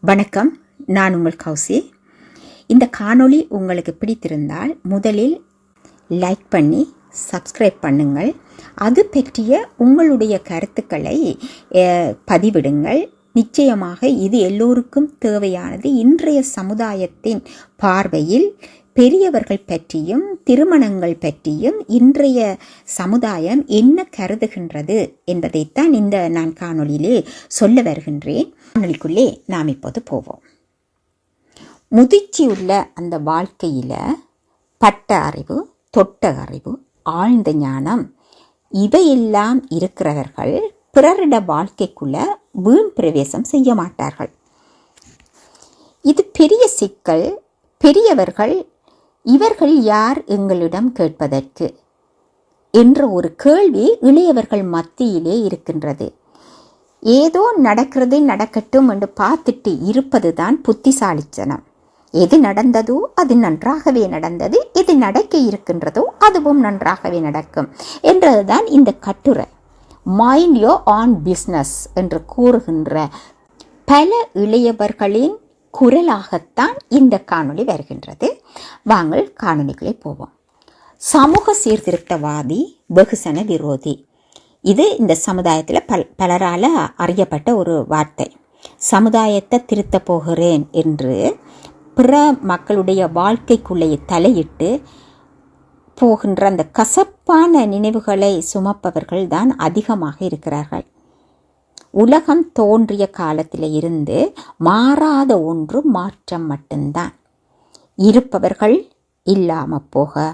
வணக்கம் நான் உங்கள் கௌசி. இந்த காணொளி உங்களுக்கு பிடித்திருந்தால் முதலில் லைக் பண்ணி சப்ஸ்கிரைப் பண்ணுங்கள். அது பற்றிய உங்களுடைய கருத்துக்களை பதிவிடுங்கள். நிச்சயமாக இது எல்லோருக்கும் தேவையானது. இன்றைய சமுதாயத்தின் பார்வையில் பெரியவர்கள் பற்றியும் திருமணங்கள் பற்றியும் இன்றைய சமுதாயம் என்ன கருதுகின்றது என்பதைத்தான் இந்த நான் காணொளியிலே சொல்ல வருகின்றேன். காணொலிக்குள்ளே நாம் இப்போது போவோம். முதிர்ச்சியுள்ள அந்த வாழ்க்கையில் பட்ட அறிவு தொட்ட அறிவு ஆழ்ந்த ஞானம் இவையெல்லாம் இருக்கிறவர்கள் பிறரிட வாழ்க்கைக்குள்ள வீண் பிரவேசம் செய்ய மாட்டார்கள். இது பெரிய சிக்கல். பெரியவர்கள் இவர்கள் யார் எங்களிடம் கேட்பதற்கு? என்ற ஒரு கேள்வி இளையவர்கள் மத்தியிலே இருக்கின்றது. ஏதோ நடக்கிறது நடக்கட்டும் என்று பார்த்துட்டு இருப்பது தான் புத்திசாலித்தனம். எது நடந்ததோ அது நன்றாகவே நடந்தது. எது நடக்க இருக்கின்றதோ அதுவும் நன்றாகவே நடக்கும் என்றதுதான் இந்த கட்டுரை. மைண்ட் யோ ஆன் பிஸ்னஸ் என்று கூறுகின்ற பல இளையவர்களின் குரலாகத்தான் இந்த காணொளி வருகின்றது. வாங்கள் காணொலிக்குள்ளே போவோம். சமூக சீர்திருத்தவாதி வெகுசன விரோதி. இது இந்த சமுதாயத்தில் பல் பலரால் அறியப்பட்ட ஒரு வார்த்தை. சமுதாயத்தை திருத்தப் போகிறேன் என்று பிற மக்களுடைய வாழ்க்கைக்குள்ளே தலையிட்டு போகின்ற அந்த கசப்பான நினைவுகளை சுமப்பவர்கள் தான் அதிகமாக இருக்கிறார்கள். உலகம் தோன்றிய காலத்தில் இருந்து மாறாத ஒன்று மாற்றம் மட்டும்தான். இருப்பவர்கள் இல்லாமல் போக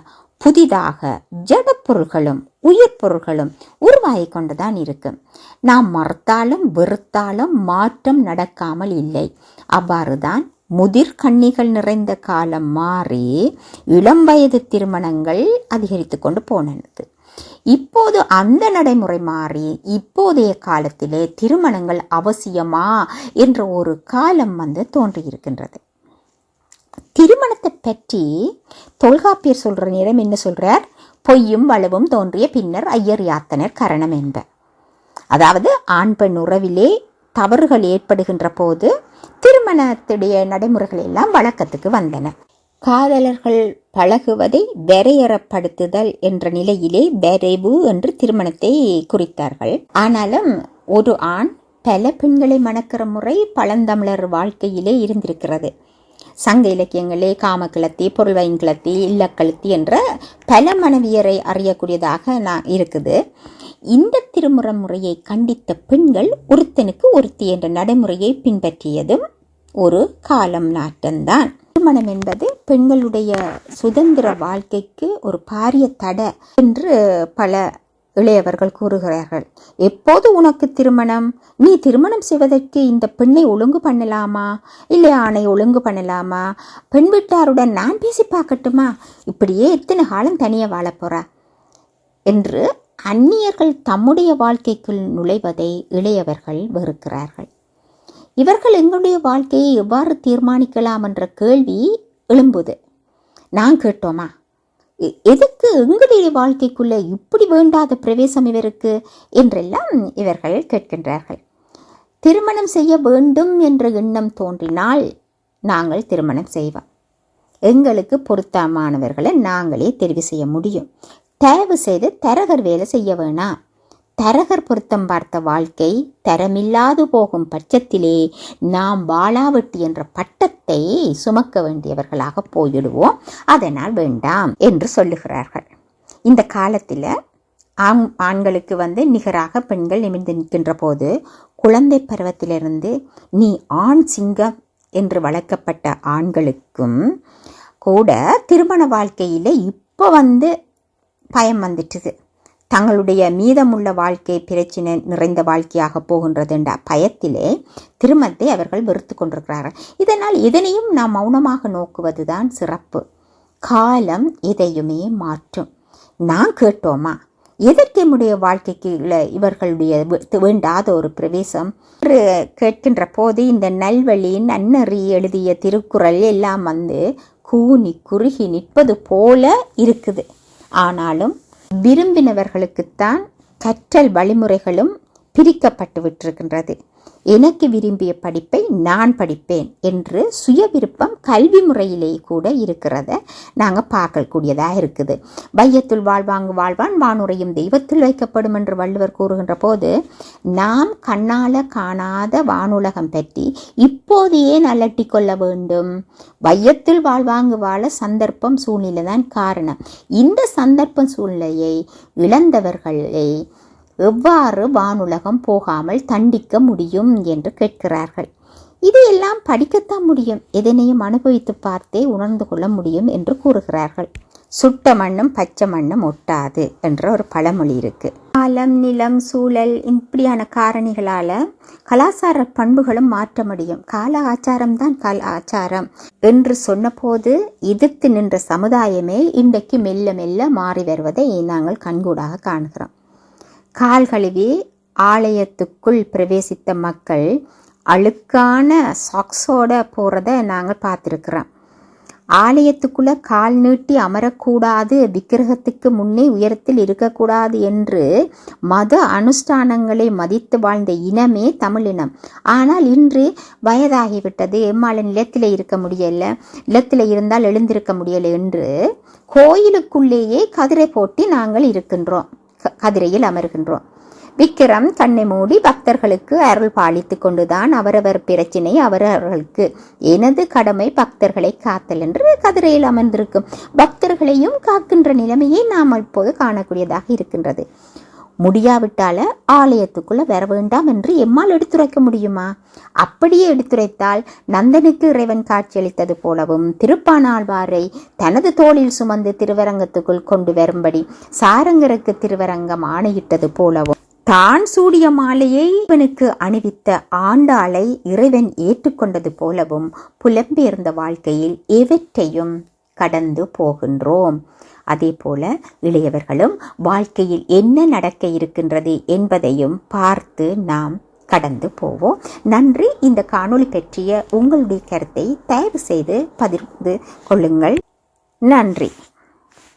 புதிதாக ஜடப்பொருள்களும் உயிர் பொருள்களும் உருவாகி கொண்டுதான் இருக்கும். நாம் மறுத்தாலும் வெறுத்தாலும் மாற்றம் நடக்காமல் இல்லை. அவ்வாறுதான் முதிர் கண்ணிகள் நிறைந்த காலம் மாறி இளம் வயது திருமணங்கள் அதிகரித்து கொண்டு போனது. இப்போது அந்த நடைமுறை மாறி இப்போதைய காலத்திலே திருமணங்கள் அவசியமா என்ற ஒரு காலம் வந்து தோன்றியிருக்கின்றது. திருமணத்தை பற்றி தொல்காப்பியர் சொல்ற நேரம் என்ன சொல்றார்? பொய்யும் வலுவும் தோன்றிய பின்னர் ஐயர் யாத்தனர் கரணம் என்ப. அதாவது ஆண் பெண் உறவிலே தவறுகள் ஏற்படுகின்ற போது திருமணத்துடைய நடைமுறைகள் எல்லாம் வழக்கத்துக்கு வந்தன. காதலர்கள் பழகுவதை வரையறப்படுத்துதல் என்ற நிலையிலே வரைவு என்று திருமணத்தை குறித்தார்கள். ஆனாலும் ஒரு ஆண் பல பெண்களை மணக்கிற முறை பழந்தமிழர் வாழ்க்கையிலே இருந்திருக்கிறது. சங்க இலக்கியங்களே காமக்கிளத்தி பொருள்வைன் கிளத்தி இல்லக்கழுத்தி என்ற பல மனைவியரை அறியக்கூடியதாக நான் இருக்குது. இந்த திருமுற முறையை கண்டித்த பெண்கள் ஒருத்தனுக்கு ஒருத்தி என்ற நடைமுறையை பின்பற்றியதும் ஒரு காலம் நாட்டம்தான் திருமணம் என்பது பெண்களுடைய சுதந்திர வாழ்க்கைக்கு ஒரு பாரிய தடை என்று பல இளையவர்கள் கூறுகிறார்கள். எப்போது உனக்கு திருமணம்? நீ திருமணம் செய்வதற்கு இந்த பெண்ணை ஒழுங்கு பண்ணலாமா? இல்லை ஆணை ஒழுங்கு பண்ணலாமா? பெண் வீட்டாருடன் நான் பேசி பார்க்கட்டுமா? இப்படியே எத்தனை காலம் தனியாக வாழ போறா? என்று அந்நியர்கள் தம்முடைய வாழ்க்கைக்குள் நுழைவதை இளையவர்கள் வெறுக்கிறார்கள். இவர்கள் எங்களுடைய வாழ்க்கையை எவ்வாறு தீர்மானிக்கலாம் என்ற கேள்வி எழும்புது. நான் கேட்டோமா? எ- எதுக்கு எங்களுடைய வாழ்க்கைக்குள்ளே இப்படி வேண்டாத பிரவேசம் இவருக்கு? என்றெல்லாம் இவர்கள் கேட்கின்றார்கள். திருமணம் செய்ய வேண்டும் என்ற எண்ணம் தோன்றினால் நாங்கள் திருமணம் செய்வோம். எங்களுக்கு பொருத்தமானவர்களை நாங்களே தெரிவு செய்ய முடியும். தயவு செய்து தரகர் வேலை செய்ய வேணாம். தரகர் பொருத்தம் பார்த்த வாழ்க்கை தரமில்லாது போகும் பட்சத்திலே நாம் வாளாவெட்டி என்ற பட்டத்தை சுமக்க வேண்டியவர்களாக போயிடுவோம். அதனால் வேண்டாம் என்று சொல்லுகிறார்கள். இந்த காலத்தில் ஆண் ஆண்களுக்கு வந்து நிகராக பெண்கள் நிமிர்ந்து நிற்கின்ற போது குழந்தை பருவத்திலிருந்து நீ ஆண் சிங்கம் என்று வளர்க்கப்பட்ட ஆண்களுக்கும் கூட திருமண வாழ்க்கையில் இப்போ வந்து பயம் வந்துட்டுது. தங்களுடைய மீதமுள்ள வாழ்க்கை பிரச்சினை நிறைந்த வாழ்க்கையாக போகின்றது என்ற பயத்திலே திருமணத்தை அவர்கள் வெறுத்து கொண்டிருக்கிறார்கள். இதனால் இதனையும் நாம் மௌனமாக நோக்குவதுதான் சிறப்பு. காலம் எதையுமே மாற்றும். நான் கேட்டோமா? எதற்கு நம்முடைய வாழ்க்கைக்கு இவர்களுடைய வேண்டாத ஒரு பிரவேசம்? கேட்கின்ற போது இந்த நல்வழி நன்னறி எழுதிய திருக்குறள் எல்லாம் வந்து கூனி குறுகி நிற்பது போல இருக்குது. ஆனாலும் விரும்பினவர்களுக்குத்தான் கற்றல் வழிமுறைகளும் பிரிக்கப்பட்டு விட்டிருக்கின்றது. எனக்கு விரும்பிய படிப்பை நான் படிப்பேன் என்று சுய விருப்பம் கல்வி முறையிலே கூட இருக்கிறத நாங்கள் பார்க்கக்கூடியதாக இருக்குது. வையத்துள் வாழ்வாங்கு வாழ்வான் வானுரையும் தெய்வத்தில் வைக்கப்படும் என்று வள்ளுவர் கூறுகின்ற போது நாம் கண்ணால காணாத வானுலகம் பற்றி இப்போதையே நல்லட்டி கொள்ள வேண்டும். வையத்தில் வாழ்வாங்கு வாழ சந்தர்ப்பம் சூழ்நிலை தான் காரணம். இந்த சந்தர்ப்பம் சூழ்நிலையை இழந்தவர்களை எவ்வாறு வானுலகம் போகாமல் தண்டிக்க முடியும் என்று கேட்கிறார்கள். இதையெல்லாம் படிக்கத்தான் முடியும். எதனையும் அனுபவித்து பார்த்தே உணர்ந்து கொள்ள முடியும் என்று கூறுகிறார்கள். சுட்ட மண்ணும் பச்சை மண்ணும் ஒட்டாது என்ற ஒரு பழமொழி இருக்கு. காலம் நிலம் சூழல் இப்படியான காரணிகளால கலாச்சார பண்புகளும் மாற்ற முடியும். கால ஆச்சாரம் தான் கலாச்சாரம் என்று சொன்னபோது எதிர்த்து நின்ற சமுதாயமே இன்றைக்கு மெல்ல மெல்ல மாறி வருவதை நாங்கள் கண்கூடாக காண்கிறோம். கால் கழுவி ஆலயத்துக்குள் பிரவேசித்த மக்கள் அழுக்கான சாக்ஸோட போகிறத நாங்கள் பார்த்துருக்குறோம். ஆலயத்துக்குள்ள கால் நீட்டி அமரக்கூடாது விக்கிரகத்துக்கு முன்னே உயரத்தில் இருக்கக்கூடாது என்று மத அனுஷ்டானங்களை மதித்து வாழ்ந்த இனமே தமிழினம் ஆனால் இன்று வயதாகிவிட்டது எம்மால நிலத்தில் இருக்க முடியல நிலத்தில் இருந்தால் எழுந்திருக்க முடியலை என்று கோயிலுக்குள்ளேயே கதிரை போட்டி நாங்கள் இருக்கின்றோம். கதிரையில் அமர்கின்றோம். விக்கிரம் கண்ணை மூடி பக்தர்களுக்கு அருள் பாலித்து கொண்டுதான் அவரவர் பிரச்சினை அவரவர்களுக்கு. எனது கடமை பக்தர்களை காத்தல் என்று கதிரையில் அமர்ந்திருக்கும். பக்தர்களையும் காக்கின்ற நிலைமையை நாம் இப்போது காணக்கூடியதாக இருக்கின்றது. முடியாவிட்டால ஆலயத்துக்குள்ள வர வேண்டாம் என்று எம்மால் எடுத்துரைக்க முடியுமா? அப்படியே எடுத்துரைத்தால் நந்தனுக்கு இறைவன் காட்சியளித்தது போலவும் திருப்பானாழ்வாரை தனது தோளில் சுமந்து திருவரங்கத்துக்குள் கொண்டு வரும்படி சாரங்கருக்கு திருவரங்கம் ஆணையிட்டது போலவும் தான் சூடிய மாலையை இவனுக்கு அணிவித்த ஆண்டாளை இறைவன் ஏற்றுக்கொண்டது போலவும் புலம்பெயர்ந்த வாழ்க்கையில் எவற்றையும் கடந்து போகின்றோம். அதே போல இளையவர்களும் வாழ்க்கையில் என்ன நடக்க இருக்கின்றது என்பதையும் பார்த்து நாம் கடந்து போவோம். நன்றி. இந்த காணொளி பற்றிய உங்களுடைய கருத்தை தயவு செய்து பகிர்ந்து கொள்ளுங்கள். நன்றி.